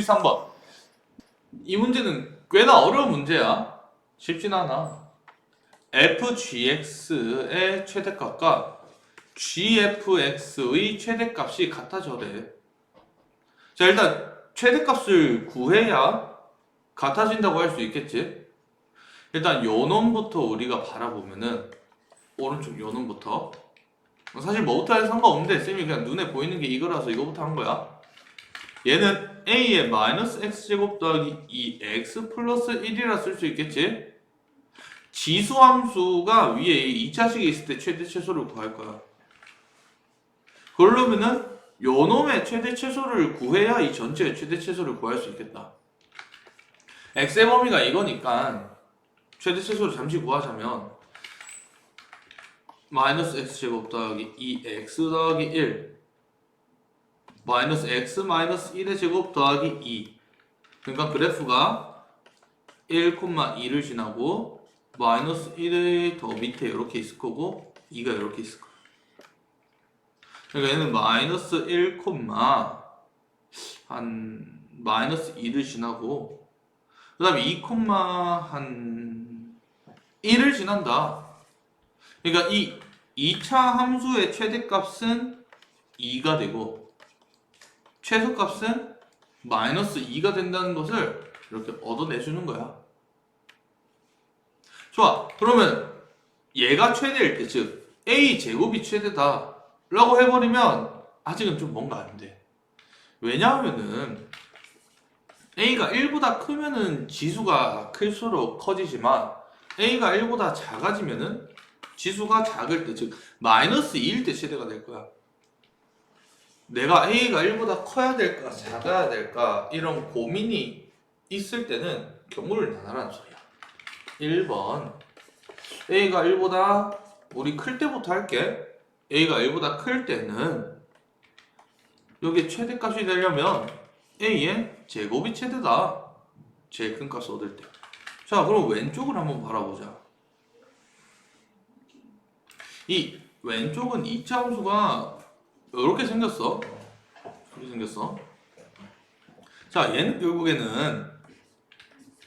3번. 이 문제는 꽤나 어려운 문제야. 쉽진 않아. fgx의 최대값과 gfx의 최대값이 같아져래. 자, 일단 최대값을 구해야 같아진다고 할 수 있겠지? 일단 요 놈부터 우리가 바라보면은 오른쪽 요 놈부터 사실 뭐부터 해도 상관없는데 쌤이 그냥 눈에 보이는 게 이거라서 이거부터 한 거야. 얘는 a의 마이너스 x제곱 더하기 2x 플러스 1이라 쓸 수 있겠지? 지수함수가 위에 이 2차식이 있을 때 최대 최소를 구할 거야. 그러려면은 요 놈의 최대 최소를 구해야 이 전체의 최대 최소를 구할 수 있겠다. x의 범위가 이거니까 최대 최소를 잠시 구하자면 마이너스 x제곱 더하기 2x 더하기 1 마이너스 x 마이너스 1의 제곱 더하기 2 그러니까 그래프가 1,2를 지나고 마이너스 1의 더 밑에 이렇게 있을 거고 2가 이렇게 있을 거야. 그러니까 얘는 마이너스 1, 한 마이너스 2를 지나고 그 다음에 2, 한 1을 지난다. 그러니까 이 2차 함수의 최대값은 2가 되고 최소값은 마이너스 2가 된다는 것을 이렇게 얻어내주는 거야. 좋아. 그러면 얘가 최대일 때, 즉 a 제곱이 최대다 라고 해버리면 아직은 좀 뭔가 안 돼. 왜냐하면은 a가 1보다 크면은 지수가 클수록 커지지만 a가 1보다 작아지면은 지수가 작을 때, 즉 마이너스 2일 때 최대가 될 거야. 내가 A가 1보다 커야 될까 작아야 될까 이런 고민이 있을 때는 경우를 나눠라는 소리야. 1번. A가 1보다 우리 클 때부터 할게. A가 1보다 클 때는 여기 최대값이 되려면 A의 제곱이 최대다. 제일 큰 값을 얻을 때자 그럼 왼쪽을 한번 바라보자. 이 왼쪽은 2차 함수가 이렇게 생겼어. 이렇게 생겼어. 자, 얘는 결국에는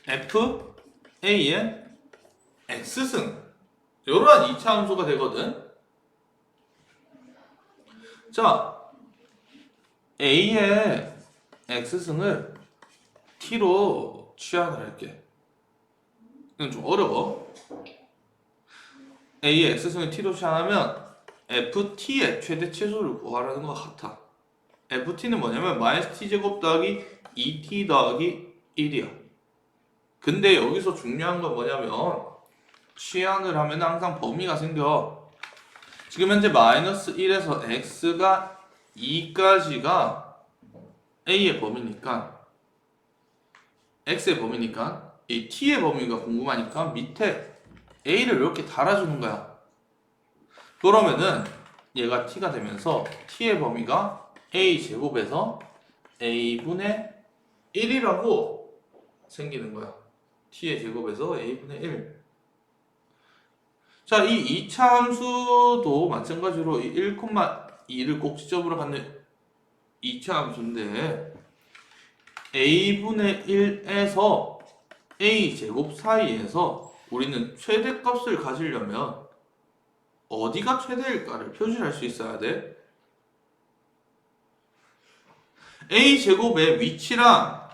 f a의 x승 이러한 2차 함수가 되거든. 자, a의 x승을 t로 취한을 할게. 이건 좀 어려워. a의 x승을 t로 취하면 ft의 최대 최소를 구하라는 것 같아. ft는 뭐냐면 마이너스 t 제곱 더하기 2t 더하기 1이야. 근데 여기서 중요한 건 뭐냐면 취한을 하면 항상 범위가 생겨. 지금 현재 마이너스 1에서 x가 2까지가 a의 범위니까 x의 범위니까 이 t의 범위가 궁금하니까 밑에 a를 이렇게 달아주는 거야. 그러면은 얘가 t가 되면서 t의 범위가 a 제곱에서 a분의 1이라고 생기는 거야. t의 제곱에서 a분의 1. 자, 이 2차 함수도 마찬가지로 이 1,2를 꼭지점으로 갖는 2차 함수인데 a분의 1에서 a 제곱 사이에서 우리는 최대값을 가지려면 어디가 최대일까를 표시할 수 있어야 돼. a 제곱의 위치랑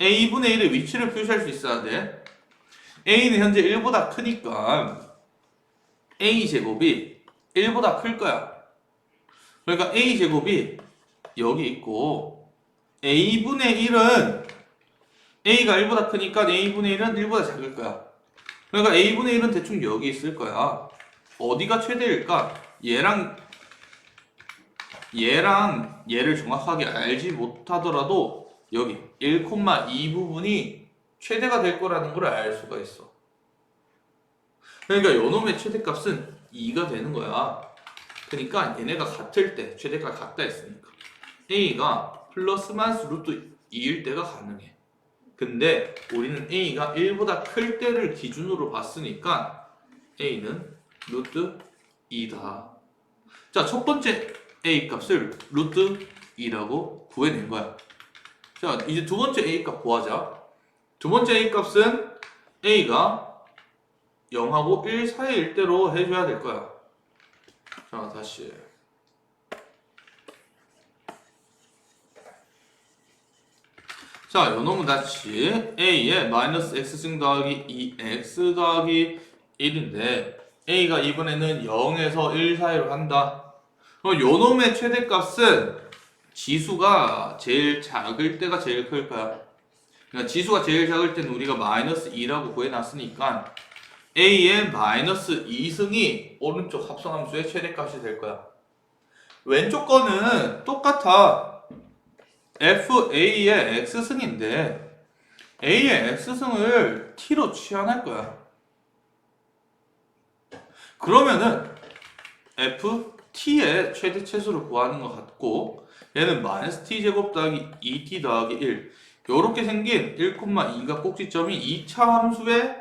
a분의 1의 위치를 표시할 수 있어야 돼. a는 현재 1보다 크니까 a 제곱이 1보다 클 거야. 그러니까 a 제곱이 여기 있고 a분의 1은 a가 1보다 크니까 a분의 1은 1보다 작을 거야. 그러니까 a분의 1은 대충 여기 있을 거야. 어디가 최대일까? 얘랑 얘랑 얘를 정확하게 알지 못하더라도 여기 1,2 부분이 최대가 될 거라는 걸 알 수가 있어. 그러니까 요놈의 최대값은 2가 되는 거야. 그러니까 얘네가 같을 때 최대가 같다 했으니까 a가 플러스 마이너스 루트 2일 때가 가능해. 근데 우리는 a가 1보다 클 때를 기준으로 봤으니까 a는 루트 2다. 자, 첫 번째 a 값을 루트 2라고 구해낸 거야. 자, 이제 두 번째 A 값 구하자. 두 번째 A 값은 A가 0하고 1 사이일 대로 해줘야 될 거야. 자, 다시. 자, 요놈은 다시 A에 마이너스 X승 더하기 2X 더하기 1인데 A가 이번에는 0에서 1 사이로 한다. 그럼 요놈의 최대값은 지수가 제일 작을 때가 제일 클 거야. 그러니까 지수가 제일 작을 때는 우리가 마이너스 2라고 구해놨으니까 A의 마이너스 2승이 오른쪽 합성함수의 최대값이 될 거야. 왼쪽 거는 똑같아. FA의 X승인데 A의 X승을 T로 취환할 거야. 그러면은 FT의 최대 최소를 구하는 것 같고 얘는 마이너스 t 제곱 더하기 2t 더하기 1 요렇게 생긴 1,2가 꼭지점이 2차 함수의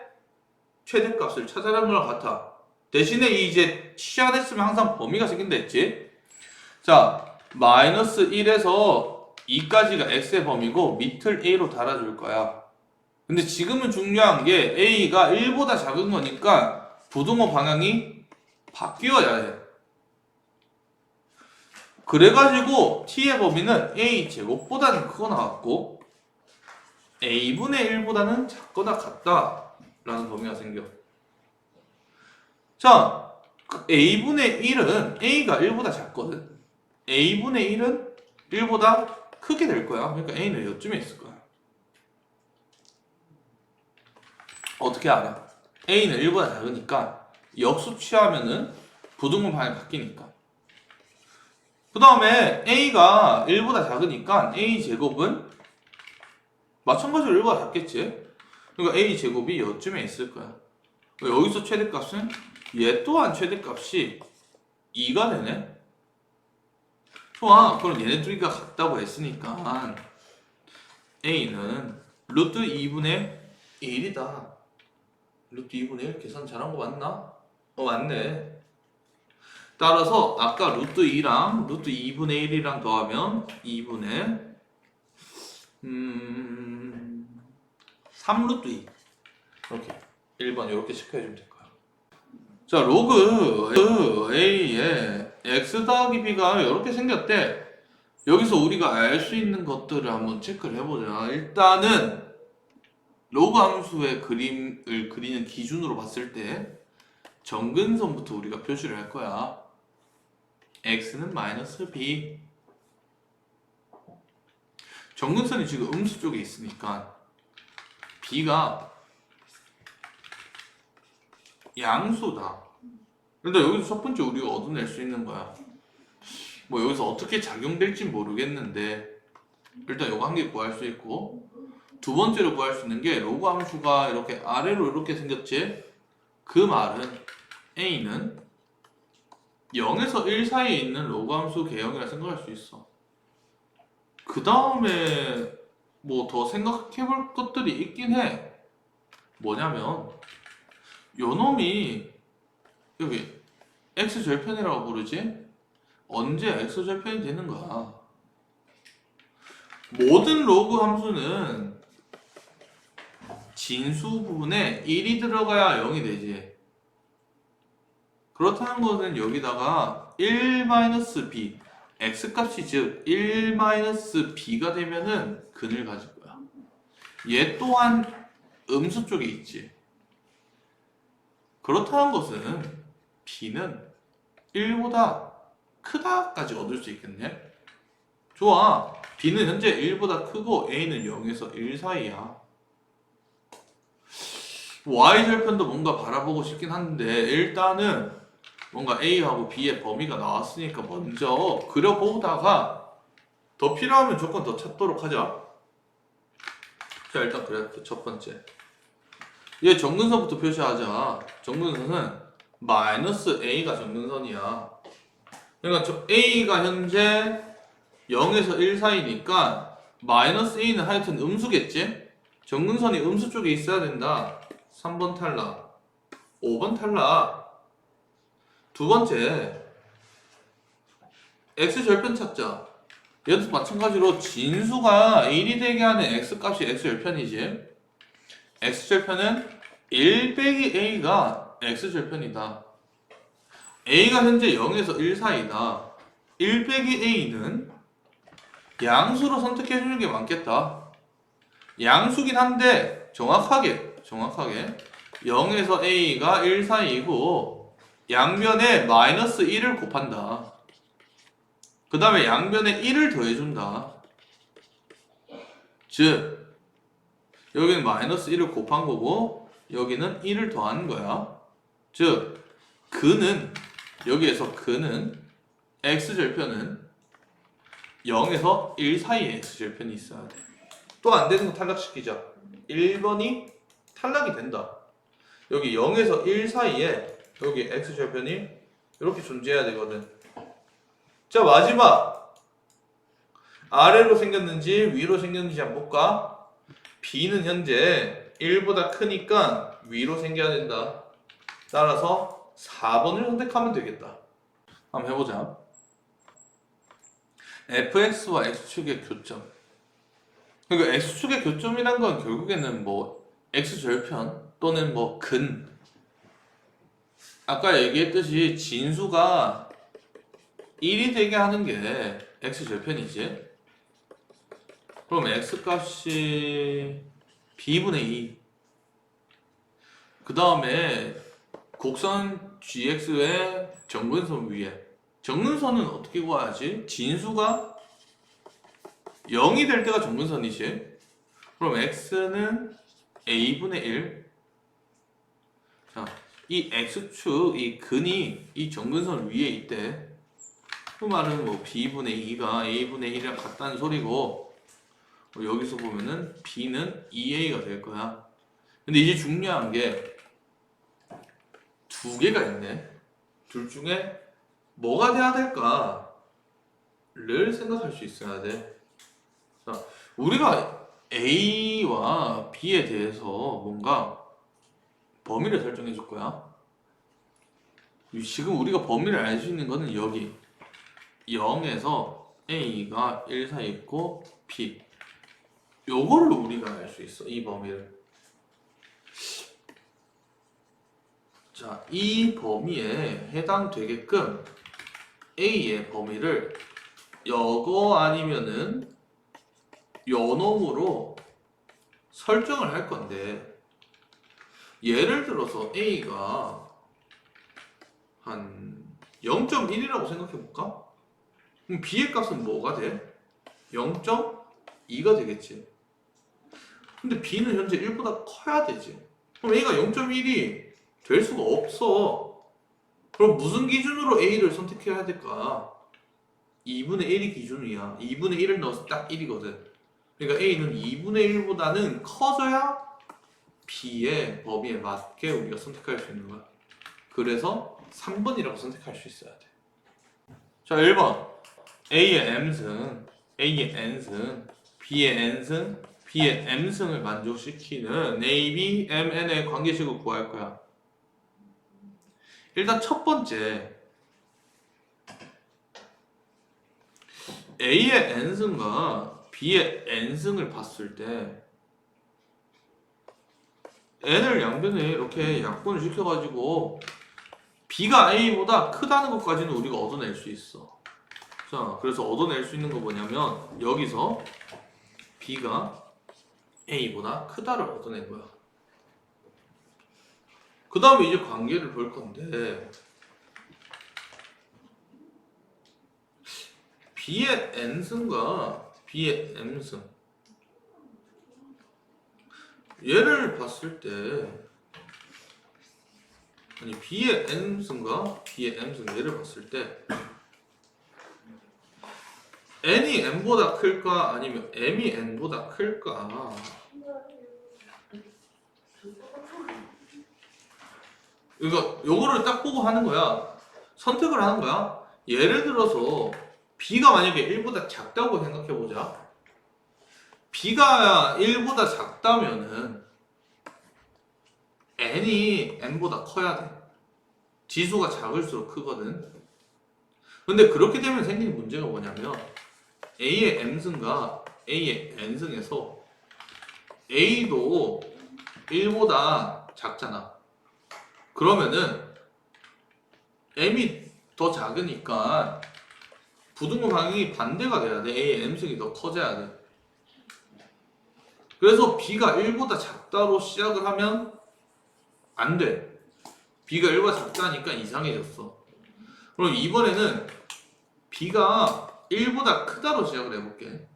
최대값을 찾아라는 것 같아. 대신에 이 이제 취한했으면 항상 범위가 생긴다 했지. 자 마이너스 1에서 2까지가 x의 범위고 밑을 a로 달아줄 거야. 근데 지금은 중요한 게 a가 1보다 작은 거니까 부등호 방향이 바뀌어야 해 그래가지고 t의 범위는 a 제곱보다는 크거나 같고 a분의 1보다는 작거나 같다 라는 범위가 생겨. 자, 그 a분의 1은 a가 1보다 작거든. a분의 1은 1보다 크게 될 거야. 그러니까 a는 요쯤에 있을 거야. 어떻게 알아? A는 1보다 작으니까 역수 취하면은 부등호 방향이 바뀌니까. 그 다음에 a가 1보다 작으니까 a 제곱은 마찬가지로 1보다 작겠지. 그러니까 a 제곱이 여쯤에 있을 거야. 여기서 최대값은 얘 또한 최대값이 2가 되네. 좋아. 그럼 얘네 둘이가 같다고 했으니까 a는 루트 2분의 1이다. 루트 2분의 1 계산 잘한 거 맞나? 어 맞네. 따라서 아까 루트 2랑 루트 2분의 1이랑 더하면 2분의 음 3루트 2 이렇게 1번 이렇게 체크해주면 될 거야. 자 로그 A의 x 더하기 b가 이렇게 생겼대. 여기서 우리가 알 수 있는 것들을 한번 체크를 해보자. 일단은 로그 함수의 그림을 그리는 기준으로 봤을 때 정근선부터 우리가 표시를 할 거야. x는 마이너스 b. 정근선이 지금 음수 쪽에 있으니까 b가 양수다. 근데 여기서 첫 번째 우리가 얻어낼 수 있는 거야. 뭐 여기서 어떻게 작용될지 모르겠는데 일단 이거 한 개 구할 수 있고 두 번째로 구할 수 있는 게 로그 함수가 이렇게 아래로 이렇게 생겼지? 그 말은 a는 0에서 1 사이에 있는 로그 함수 개형이라 생각할 수 있어. 그 다음에 뭐 더 생각해 볼 것들이 있긴 해. 뭐냐면 요 놈이 여기 x 절편이라고 부르지? 언제 x 절편이 되는 거야? 모든 로그 함수는 진수 부분에 1이 들어가야 0이 되지. 그렇다는 것은 여기다가 1-b x 값이 즉 1-b가 되면은 근을 가질 거야. 얘 또한 음수 쪽에 있지. 그렇다는 것은 b는 1보다 크다까지 얻을 수 있겠네. 좋아. b는 현재 1보다 크고 a는 0에서 1 사이야. Y절편도 뭔가 바라보고 싶긴 한데 일단은 뭔가 a하고 b의 범위가 나왔으니까 먼저 그려보다가 더 필요하면 조건 더 찾도록 하자. 자 일단 그래 첫 번째. 얘 정근선부터 표시하자. 정근선은 마이너스 a가 정근선이야. 그러니까 저 a가 현재 0에서 1 사이니까 마이너스 a는 하여튼 음수겠지? 정근선이 음수 쪽에 있어야 된다. 3번 탈락. 5번 탈락. 두 번째. x 절편 찾자. 얘도 마찬가지로 진수가 1이 되게 하는 x값이 x절편이지 x절편은 1 빼기 a가 x절편이다 a가 현재 0에서 1 사이다 1 빼기 a는 양수로 선택해주는 게 많겠다 양수긴 한데 정확하게 정확하게 0에서 a가 1 사이이고 양변에 마이너스 1을 곱한다 그 다음에 양변에 1을 더해준다. 즉, 여기는 마이너스 1을 곱한 거고, 여기는 1을 더한 거야. 즉, 그는, 여기에서 그는, x절편은 0에서 1 사이에 x절편이 있어야 돼. 또 안 되는 거 탈락시키자. 1번이 탈락이 된다. 여기 0에서 1 사이에 여기 x절편이 이렇게 존재해야 되거든. 자 마지막 아래로 생겼는지 위로 생겼는지 한번 볼까? B는 현재 1보다 크니까 위로 생겨야 된다. 따라서 4번을 선택하면 되겠다. 한번 해보자. fx와 x축의 교점. 그러니까 x축의 교점이란 건 결국에는 뭐 x절편 또는 뭐 근. 아까 얘기했듯이 진수가 1이 되게 하는 게 x절편이지. 그럼 x값이 b분의 2. 그 다음에 곡선 gx의 정근선 위에. 정근선은 어떻게 구해야지? 진수가 0이 될 때가 정근선이지. 그럼 x는 a분의 1. 자, 이 x축, 이 근이 이 정근선 위에 있대. 그 말은 뭐 b분의 2가 a분의 1이랑 같다는 소리고 뭐 여기서 보면은 b는 2a가 될 거야. 근데 이제 중요한 게 두 개가 있네. 둘 중에 뭐가 돼야 될까를 생각할 수 있어야 돼. 자, 우리가 a와 b에 대해서 뭔가 범위를 설정해 줄 거야. 지금 우리가 범위를 알 수 있는 거는 여기. 0에서 a가 1 사이 있고 b. 요거를 우리가 알 수 있어 이 범위를. 자 이 범위에 해당되게끔 a의 범위를 여거 아니면은 요놈으로 설정을 할 건데 예를 들어서 a가 한 0.1이라고 생각해 볼까? 그럼 b의 값은 뭐가 돼? 0.2가 되겠지. 근데 b는 현재 1보다 커야 되지. 그럼 a가 0.1이 될 수가 없어. 그럼 무슨 기준으로 a를 선택해야 될까? 2분의 1이 기준이야. 2분의 1을 넣어서 딱 1이거든. 그러니까 a는 2분의 1보다는 커져야 b의 범위에 맞게 우리가 선택할 수 있는 거야. 그래서 3번이라고 선택할 수 있어야 돼. 자, 1번. A의 M승, A의 N승, B의 N승, B의 M승을 만족시키는 A, B, M, N의 관계식을 구할 거야. 일단 첫 번째 A의 N승과 B의 N승을 봤을 때 N을 양변에 이렇게 약분을 시켜가지고 B가 A보다 크다는 것까지는 우리가 얻어낼 수 있어. 자, 그래서 얻어낼 수 있는 거 뭐냐면 여기서 B가 A보다 크다를 얻어낸 거야. 그 다음에 이제 관계를 볼 건데 B의 N승과 B의 M승 얘를 봤을 때 아니 B의 N승과 B의 M승 얘를 봤을 때 n이 n보다 클까 아니면 m이 n보다 클까? 이거 요거를 딱 보고 하는 거야. 선택을 하는 거야. 예를 들어서 b가 만약에 1보다 작다고 생각해 보자. b가 1보다 작다면은 n이 n보다 커야 돼. 지수가 작을수록 크거든. 근데 그렇게 되면 생기는 문제가 뭐냐면 A의 m승과 A의 n승에서 A도 1보다 작잖아. 그러면은 m이 더 작으니까 부등호 방향이 반대가 돼야 돼. A의 m승이 더 커져야 돼. 그래서 B가 1보다 작다로 시작을 하면 안 돼. B가 1보다 작다니까 이상해졌어. 그럼 이번에는 B가 1보다 크다로 시작을 해볼게.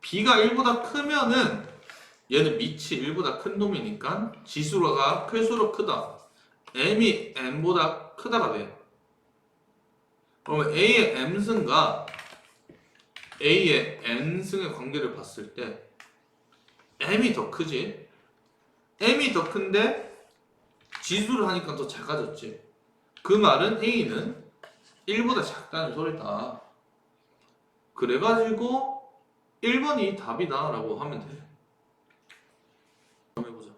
B가 1보다 크면은 얘는 밑이 1보다 큰 놈이니까 지수가 클수록 크다. M이 N보다 크다가 돼. 그러면 A의 M승과 A의 N승의 관계를 봤을 때 M이 더 크지? M이 더 큰데 지수를 하니까 더 작아졌지. 그 말은 A는 1보다 작다는 소리다. 그래가지고 1번이 답이다 라고 하면 돼. 한번 해보자.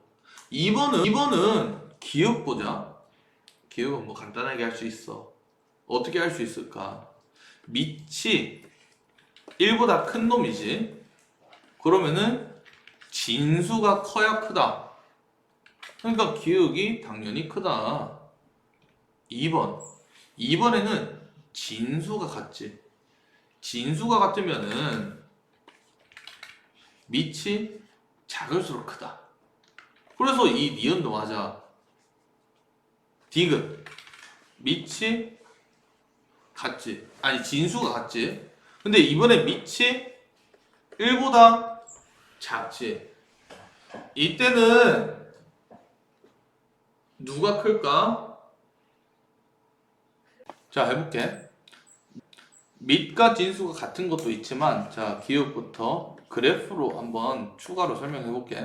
2번은 2번은 기억 보자. 기억은 뭐 간단하게 할 수 있어. 어떻게 할 수 있을까? 밑이 1보다 큰 놈이지. 그러면은 진수가 커야 크다. 그러니까 기억이 당연히 크다. 2번. 2번에는 진수가 같지. 진수가 같으면은 밑이 작을수록 크다. 그래서 이 니은도 맞아. 디귿. 밑이 같지. 아니 진수가 같지. 근데 이번에 밑이 1보다 작지. 이때는 누가 클까? 자 해볼게. 밑과 진수가 같은 것도 있지만 자 기억부터 그래프로 한번 추가로 설명해 볼게.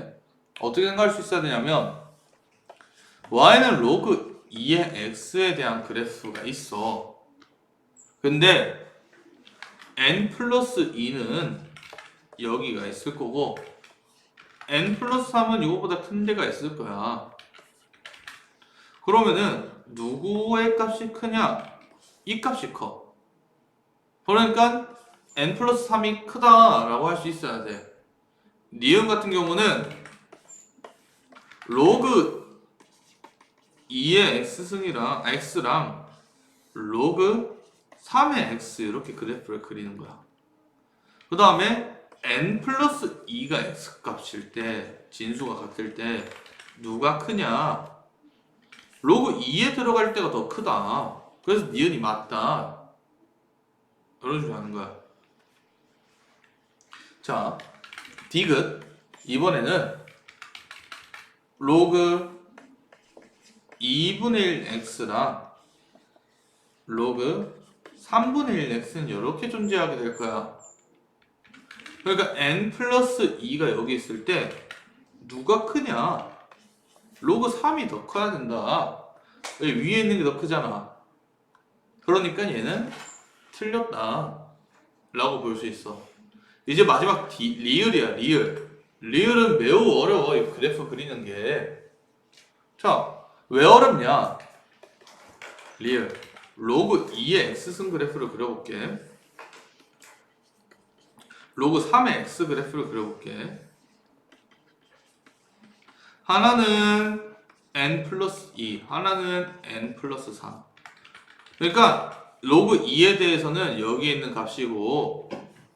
어떻게 생각할 수 있어야 되냐면 y는 로그 2의 x에 대한 그래프가 있어. 근데 n 플러스 2는 여기가 있을 거고 n 플러스 3은 이거보다 큰 데가 있을 거야. 그러면은 누구의 값이 크냐? 이 값이 커. 그러니까 n 플러스 3이 크다 라고 할 수 있어야 돼. 니은 같은 경우는 로그 2의 x승이랑 x랑 로그 3의 x 이렇게 그래프를 그리는 거야. 그 다음에 n 플러스 2가 x 값일 때 진수가 같을 때 누가 크냐? 로그 2에 들어갈 때가 더 크다. 그래서 니은이 맞다. 이런 식으로 하는 거야. 자, 디귿 이번에는 로그 2분의 1 x랑 로그 3분의 1 x는 이렇게 존재하게 될 거야. 그러니까 n 플러스 2가 여기 있을 때 누가 크냐? 로그 3이 더 커야 된다. 왜 위에 있는 게 더 크잖아. 그러니까 얘는 틀렸다. 라고 볼 수 있어. 이제 마지막 디, 리을이야, 리을. 리을은 매우 어려워, 이 그래프 그리는 게. 자, 왜 어렵냐? 리을. 로그 2의 x승 그래프를 그려볼게. 로그 3의 x 그래프를 그려볼게. 하나는 n 플러스 2, 하나는 n 플러스 3. 그러니까 로그 2에 대해서는 여기에 있는 값이고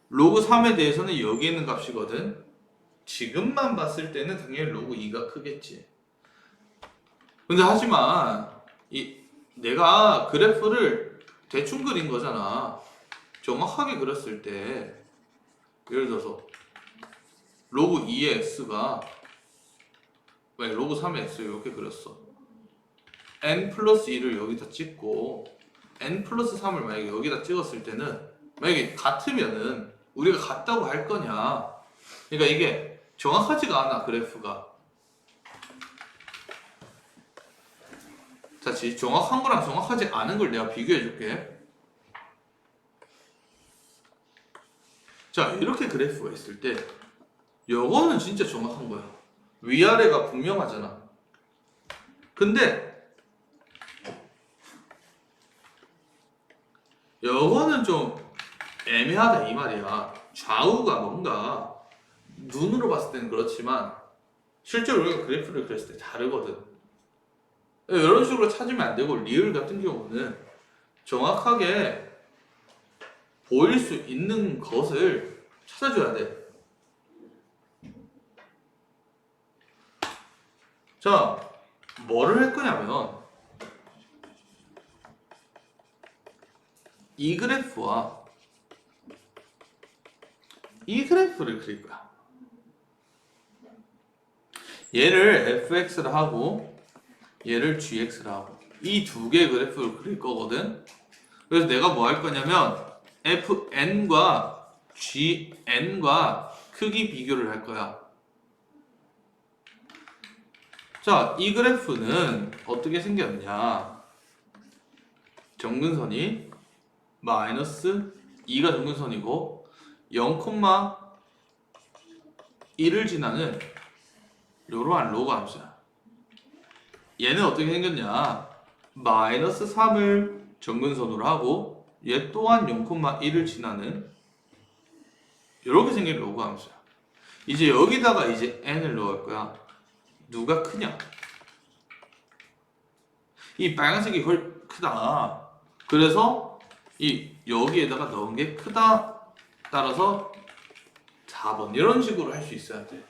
로그 3에 대해서는 여기에 있는 값이거든. 지금만 봤을 때는 당연히 로그 2가 크겠지. 근데 하지만 이 내가 그래프를 대충 그린 거잖아. 정확하게 그렸을 때 예를 들어서 로그 2의 x가 왜 로그 3의 x 이렇게 그렸어. n 플러스 2를 여기다 찍고 n 플러스 3을 만약에 여기다 찍었을 때는 만약에 같으면은 우리가 같다고 할 거냐. 그러니까 이게 정확하지가 않아 그래프가. 자, 지- 정확한 거랑 정확하지 않은 걸 내가 비교해 줄게. 자, 이렇게 그래프가 있을 때, 요거는 진짜 정확한 거야. 위아래가 분명하잖아. 근데, 요거는 좀 애매하다 이 말이야. 좌우가 뭔가 눈으로 봤을 때는 그렇지만 실제로 우리가 그래프를 그렸을 때 다르거든. 이런 식으로 찾으면 안 되고 리을 같은 경우는 정확하게 보일 수 있는 것을 찾아줘야 돼. 자, 뭐를 할 거냐면 이 그래프와 이 그래프를 그릴 거야. 얘를 fx를 하고 얘를 gx를 하고 이 두 개의 그래프를 그릴 거거든. 그래서 내가 뭐 할 거냐면 fn과 gn과 크기 비교를 할 거야. 자, 이 그래프는 어떻게 생겼냐? 정근선이 마이너스 2가 정근선이고 0,1을 지나는 이러한 로그 함수야. 얘는 어떻게 생겼냐? 마이너스 3을 정근선으로 하고 얘 또한 0,1을 지나는 이렇게 생긴 로그 함수야. 이제 여기다가 이제 n을 넣을 거야. 누가 크냐? 이 빨간색이 훨 크다. 그래서 이 여기에다가 넣은 게 크다. 따라서 4번 이런 식으로 할 수 있어야 돼.